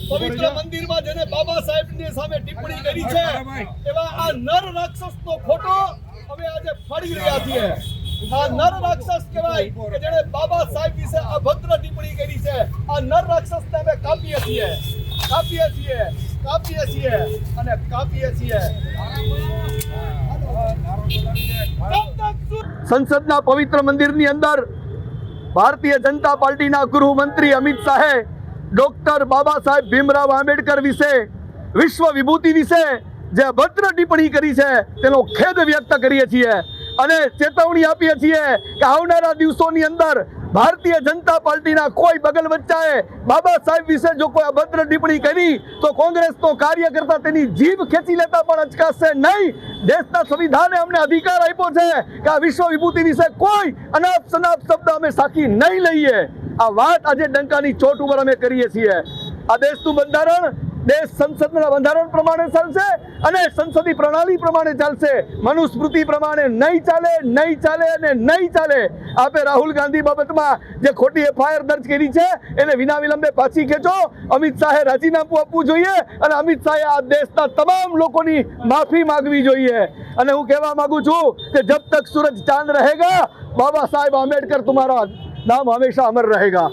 પવિત્ર મંદિરમાં જેને બાબા સાહેબની સામે ટિપ્પણી કરી છે એવા આ નર રાક્ષસનો ફોટો અમે આજે ફાડી રહ્યા છીએ. આ નર રાક્ષસ કહેવાય કે જેણે બાબા સાહેબ વિશે અભદ્ર ટિપ્પણી કરી છે. આ નર રાક્ષસને અમે કાપીએ છીએ. કાપીએ છીએ. કાપીએ છીએ. અને કાપીએ છીએ. સંસદના પવિત્ર મંદિરની અંદર ભારતીય જનતા પાર્ટીના ગૃહમંત્રી અમિત શાહે ડોક્ટર બાબા સાહેબ ભીમરાવ આંબેડકર વિશે, વિશ્વ વિભૂતિ વિશે જે અભદ્ર ટિપ્પણી કરી છે, તેનો ખેદ વ્યક્ત કરીએ છીએ. અને ચેતવણી આપીએ છીએ કે આવનારા દિવસોની અંદર ભારતીય જનતા પાર્ટીના કોઈ બગલ વચ્ચાએ બાબા સાહેબ વિશે જો કોઈ અભદ્ર ટિપ્પણી કરી, તો કોંગ્રેસનો કાર્યકર્તા તેની જીભ ખેંચી લેતા પણ અચકાશે નહીં. દેશના સંવિધાને અમને અધિકાર આપ્યો છે કે આ વિશ્વ વિભૂતિ વિશે કોઈ અનાપ શનાપ શબ્દ અમે સાખી નહીં લઈએ. આ વાત આજે ડંકાની ચોટ ઉપર અમે કરીએ છીએ. આ દેશનું બંધારણ દેશ સંસદના બંધારણ પ્રમાણે ચાલશે અને સંસદીય પ્રણાલી પ્રમાણે ચાલશે. મનુસ્મૃતિ પ્રમાણે નહીં ચાલે નહીં ચાલે અને નહીં ચાલે. આપે રાહુલ ગાંધી બાબતમાં જે ખોટી એફઆઈઆર દર્જ કરી છે, એને વિના વિલંબે પાછી ખેંચો. અમિત શાહે રાજીનામું આપવું જોઈએ અને અમિત શાહે આ દેશના તમામ લોકોની માફી માંગવી જોઈએ. અને હું કહેવા માંગુ છું કે જબ તક સૂરજ ચાંદ રહેગા, બાબા સાહેબ આંબેડકર, તમારા નામ હંમેશા અમર રહેગા.